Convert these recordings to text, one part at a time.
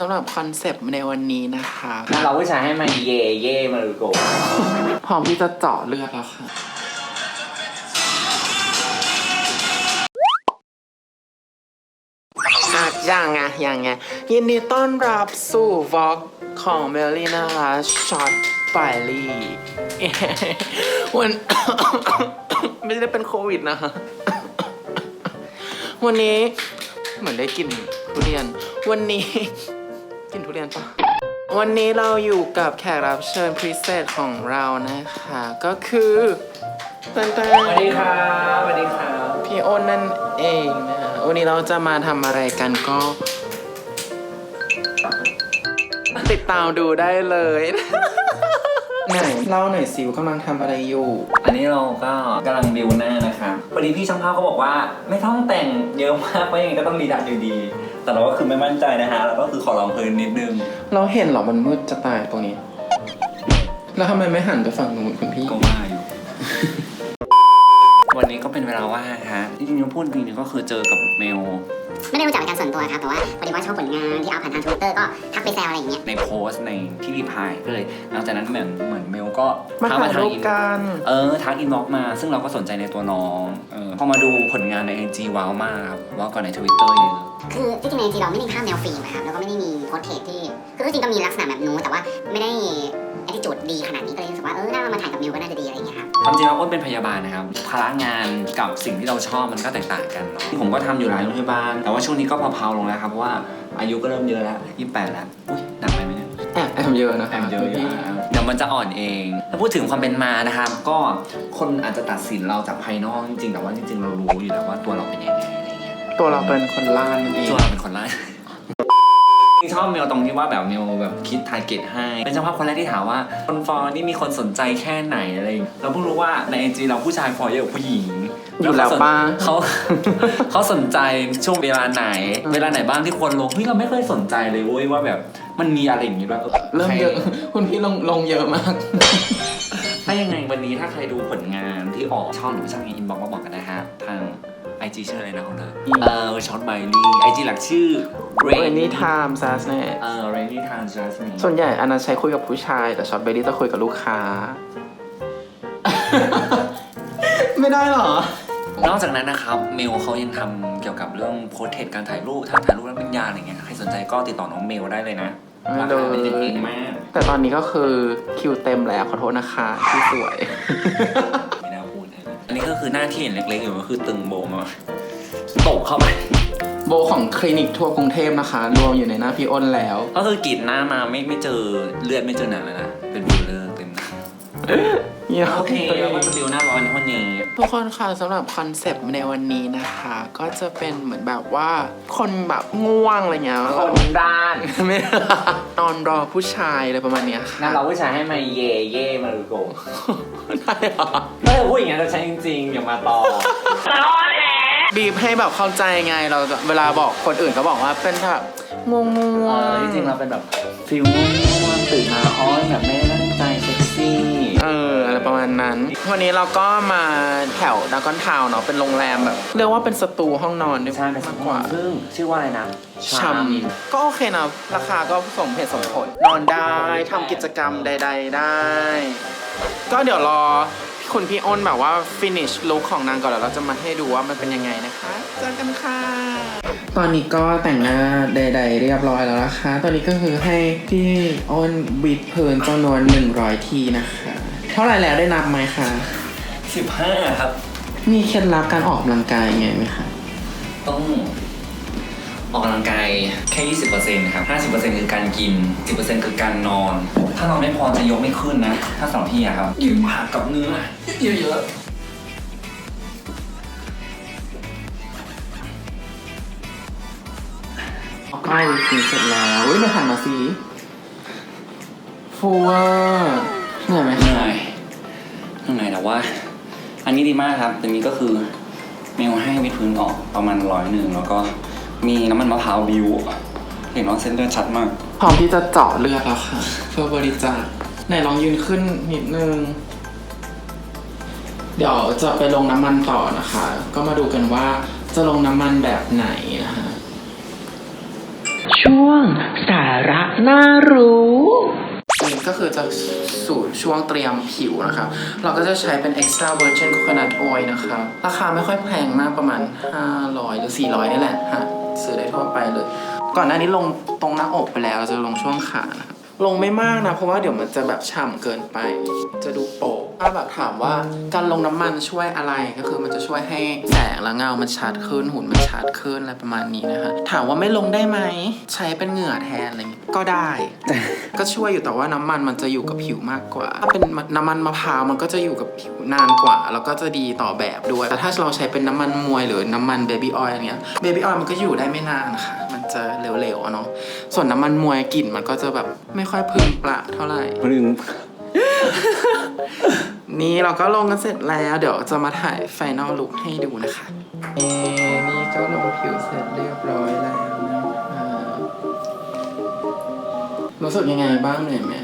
สำหรับคอนเซปต์ในวันนี้นะคะถ้าเราผู้ชายให้มาเย่เย่มารุโกะพร้อมที่จะเจาะเลือดแล้วค่ะ อะยังไงยังไงยินดีต้อนรับสู่วอล์กของเมลลี่นะคะช็อตปายลี่วัน ไม่ได้เป็นโควิดนะคะ วันนี้เหมือนได้กลินทุเรียน วันนี้ กินทุเรียนปะวันนี้เราอยู่กับแขกรับเชิญพิเศษของเรานะคะ ก็คือตันตันสวัสดีครับสวัสดีครับพี่อ้นนั่นเองนะฮะวันนี้เราจะมาทำอะไรกันก็ ติดตามดูได้เลย ไหนเล่าหน่อยสิวากำลังทำอะไรอยู่ อันนี้เราก็กำลังบิวหน้านะครับพอดีพี่ช่างภาพเขาบอกว่า ไม่ต้องแต่งเยอะมากเพราะยังไงก็ต้องรีดัดอยู่ดี แต่เราก็คือไม่มั่นใจนะฮะเราก็คือขอลองเพลินนิดนึงเราเห็นเหรอมันมืดจะตายตรงนี้ แล้วทำไมไม่หันไปฝั่งนู้นคุณพี่ ก็ว่าอยู่ วันนี้ก็เป็นเวลาว่างฮะจริงๆพูดจริงๆก็คือเจอกับเมลไม่ได้รู้จักเป็นการส่วนตัวครับ แต่ว่าพอดีว่าชอบผลงานที่เอาผ่านทางทวิตเตอร์ก็ทักไปแซวอะไรอย่างเงี้ย ในโพสต์ในที่รีพายก็เลยหลังจากนั้นเหมือนเหมือนเมลก็มาทักถ่ายทางรูปอินกัน เออทักอินบ็อกมา ซึ่งเราก็สนใจในตัวน้องเออพอมาดูผลงานใน IG ว้าวมากครับว้าวกว่อนในทวิตเตอร์เยอะคือที่จริงในจีเราไม่ได้ภาพแนวฟิล์มอะครับแล้วก็ไม่ได้มีโพสเทสที่คือที่จริงก็มีลักษณะแบบนู้นแต่ว่าไม่ได้แอดจูดดีขนาดนี้ก็เลยรู้สึกว่าเออน่ามาถ่ายกับมิวก็น่าจะดีอะไรอย่างเงี้ยครับความจริงเราก็เป็นพยาบาลนะครับภาระงานกับสิ่งที่เราชอบมันก็แตกต่างกันเนาะผมก็ทำอยู่หลายโรงพยาบาลแต่ว่าช่วงนี้ก็เพาๆลงแล้วครับเพราะว่าอายุก็เริ่มเยอะแล้ว28แล้วอุ้ยหนักไปไหมเนี่ยแอบแอบเยอะนะคะแอบเยอะคุณอยู่พี่นะเดี๋ยวมันจะอ่อนเองถ้าพูดถึงความเป็นมานะครับ ก็คนอาจจะตัดสินเราจากภายนอกจริงๆแต่ว่าจริง ๆ เรารู้อยู่แล้วว่าตัวเราเป็นยังไงอะไรเงี้ย ตัวเราเป็นคนล่านั่นเอง ตัวเราเป็นคนไล่ชอบเมลตรงที่ว่าแบบเมลแบบคิดทาร์เก็ตให้ เป็นเจ้าภาพคนแรกที่ถามว่าคนฟอลนี่มีคนสนใจแค่ไหนอะไรอย่างเงี้ยเราเพิ่งรู้ว่าในไอจีเราผู้ชายฟอลเยอะกว่าผู้หญิงอยู่แล้วป้า เขาเขาสนใจช่วงเวลาไหน เวลาไหนบ้างที่ควรลงเฮ้ยเราไม่เคยสนใจเลยเว้ยว่าแบบมันมีอะไรอย่างงี้แบบเริ่มเยอะ คุณพี่ลงลงเยอะมาก ถ้ายังไงวันนี้ถ้าใครดูผลงานที่ออกช่องหรือช่างอินบ็อกมาบอกกันนะฮะทางไอ จีชื่ออะไรนะคุณเลยเออช็อตไบลี่ไอจีหลักชื่อ Rainy Time s a s เนี่ยเออ Rainy Time Jasmine ส่วนใหญ่อันนั้นใช้คุยกับผู้ชาย แต่ช็อตเบอรี่จะคุยกับลูกค้า ไม่ได้เหรอ นอกจากนั้นนะครับ เมลเขายังทำเกี่ยวกับเรื่องโพสเทสการถ่ายรูปทางถ่ายรูปและปัญญาอะไรเงี้ยใครสนใจก็ติดต่อน้องเมลได้เลยนะได้ราเลยคาเป็นกันเองมาก แต่ตอนนี้ก็คือคิวเต็มแล้วขอโทษนะคะที่สวย คือหน้าที่เห็นเล็กๆอยู่ก็คือตึงโบมาตบเข้าไป โบของคลินิกทั่วกรุงเทพนะคะ รวมอยู่ในหน้าพี่อ้นแล้ว ก็คือกรีดหน้ามาไม่ไม่เจอเลือดไม่เจอหนังเลยนะเป็นฟิลเลอร์เต็มหน้า โอเคแล้วก็ฟิลหน้าร้อนวันนี้ ทุกคนค่ะสำหรับคอนเซปต์ในวันนี้นะคะ ก็จะเป็นเหมือนแบบว่า คนแบบง่วงอะไรเงี้ยคนด้าน ไม่นอนรอผู้ชายอะไรประมาณเนี้ยค่ะนั่นเราผู้ชายให้มาเย่เย่มารุโกะได้เหรอถ้าจะพูดอย่างนั้นจะใช้จริงๆอย่ามาต่อบีบให้แบบเข้าใจไงเราจะเวลาบอกคนอื่นก็บอกว่าเป็นแบบงงงเออจริงๆเราเป็นแบบฟิลง่วงๆตื่นมาอ้อนแบบไม่ได้ตั้งใจเซ็กซี่ เอออะไรประมาณนั้น วันนี้เราก็มาแถวดากอนทาวเนาะเป็นโรงแรมแบบ เรียกว่าเป็นสตูห้องนอนด้วยใช่เป็นสมากมกว่า ซึ่งชื่อว่าอะไรนะชัมก็โอเคนะ ราคาก็สมเหตุสมผล นอนได้ทำกิจกรรมใด ๆ ได้ ก็เดี๋ยวรอคุณพี่อ้นแบบว่า finish look ของนางก่อนแล้วเราจะมาให้ดูว่ามันเป็นยังไงนะคะเจอกันค่ะ ตอนนี้ก็แต่งหน้าใด ๆ เรียบร้อยแล้วนะคะ ตอนนี้ก็คือให้พี่อ้นบีบเพลินจำนวน 100 ทีนะคะเท่าไหร่แล้วได้นับไหมคะสิบห้าครับ มีเคล็ดลับการออกกำลังกายยังไงไหมคะต้องออกกำลังกายแค่ 20%ครับ 50%คือการกิน 10%คือการนอน ถ้านอนไม่พอจะยกไม่ขึ้นนะ ถ้าสำหรับพี่อะครับยืนผักกับเนื้อเยอะใกล้ถึงเสร็จแล้วอุ้ยมาหันมาสิฟูเวอร์เหนื่อยไหมๆเหคะนื่อ ยเหนื่อยแต่ว่า อันนี้ดีมากครับตัวนี้ก็คือเมลให้วิดพื้นออกประมาณร้อยหนึ่งแล้วก็มีน้ำมันมะพร้าวบิวเห็นว่าเส้นเลือดชัดมาก พร้อมที่จะเจาะเลือดแล้วค่ะ เพื่อบริจาคไหนลองยืนขึ้นนิดนึง เดี๋ยวจะไปลงน้ำมันต่อนะคะ ก็มาดูกันว่าจะลงน้ำมันแบบไหนนะคะ ช่วงสาระน่ารู้ นี่ก็คือจะสูตรช่วงเตรียมผิวนะครับเราก็จะใช้เป็น extra virgin coconut oil นะครับราคาไม่ค่อยแพงมากประมาณ 500 หรือ 400 นี่แหละฮะซื้อได้ทั่วไปเลย ก่อนหน้านี้ลงตรงหน้าอกไปแล้วเราจะลงช่วงขานะลงไม่มากนะ เพราะว่าเดี๋ยวมันจะแบบฉ่ำเกินไป จะดูโปะ ถ้าแบบถามว่าการลงน้ำมันช่วยอะไรก็คือมันจะช่วยให้แสงและเงามันชัดขึ้นหุ่นมันชัดขึ้นอะไรประมาณนี้นะคะถามว่าไม่ลงได้ไหมใช้เป็นเหงื่อแทนอะไรอย่างงี้ก็ได้ ก็ช่วยอยู่แต่ว่าน้ำมันมันจะอยู่กับผิวมากกว่า ถ้าเป็นน้ำมันมะพร้าวมันก็จะอยู่กับผิวนานกว่า แล้วก็จะดีต่อแบบด้วย แต่ถ้าเราใช้เป็นน้ำมันมวยหรือน้ำมันเบบี้ออยล์เนี้ยเบบี้ออยล์มันก็อยู่ได้ไม่นานค่ะ มันจะเหลวๆอะเนาะส่วนน้ำมันมวยกลิ่นมันก็จะแบบไม่ค่อยพึงประเท่าไหร่ พรึง นี่เราก็ลงกันเสร็จแล้ว เดี๋ยวจะมาถ่ายไฟนอลลุคให้ดูนะคะ เอ๊นี่ก็ลงผิวเสร็จเรียบร้อยแล้วนะคะรู้สึกยังไงบ้างเหนื่อยไหม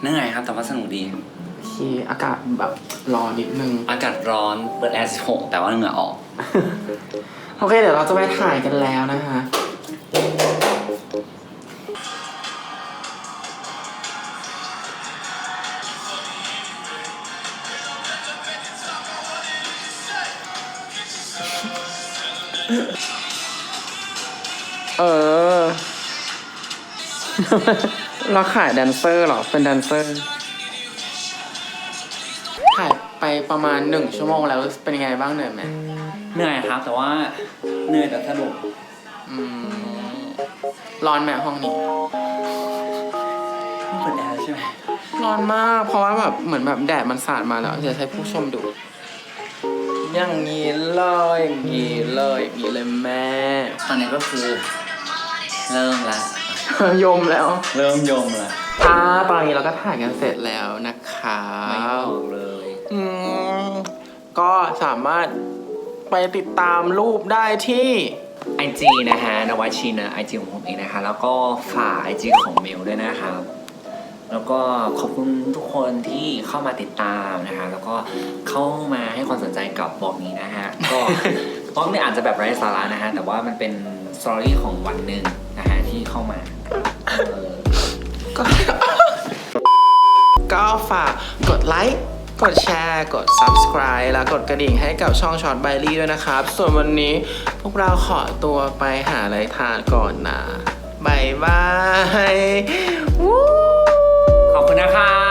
เหนื่อยครับแต่ว่าสนุกดีโอเคอากาศแบบร้อนนิดนึง อากาศร้อนเปิดแอร์16แต่ว่าเหงื่อออก โอเค เดี๋ยวเราจะไปถ่ายกันแล้วนะคะ เออ เราขายแดนเซอร์เหรอ เป็นแดนเซอร์ถ่ายไปประมาณหนึ่งชั่วโมงแล้วเป็นยังไงบ้างเหนื่อยไหมเหนื่อยครับ แต่ว่าเหนื่อยแต่สนุกอืมร้อนไหมห้องนี้เปิดแอร์ใช่ไหมร้อนมาก เพราะว่าแบบเหมือนแบบแดดมันสาดมาแล้วเดี๋ยวให้ผู้ชมดู อย่างนี้เลยอย่างนี้เลยอย่างนี้เลยแม่ ตอนนี้ก็คือ เริ่มละยมแล้วเริ่มยมละอ่าตอนนี้เราก็ถ่ายกันเสร็จแล้วนะคะไม่ออกเลยอืมก็สามารถไปติดตามรูปได้ที่ไอจีนะฮะนวัชินะไอจีของผมเองนะคะ แล้วก็ฝากไอจีของเมลด้วยนะครับ แล้วก็ขอบคุณทุกคนที่เข้ามาติดตามนะคะ แล้วก็เข้ามาให้ความสนใจกับบล็อกนี้นะฮะ ก็บล็อกนี่ยอาจจะแบบไร้สาระนะฮะ แต่ว่ามันเป็นสตอรี่ของวันหนึ่งนะฮะที่เข้ามาเออก็ ก็ฝากกดไลค์กดแชร์ กด subscribe แล้วกดกระดิ่งให้กับช่องช็อตไบลี่ด้วยนะครับ ส่วนวันนี้พวกเราขอตัวไปหาอะไรทานก่อนนะบายบายวู้ นะครั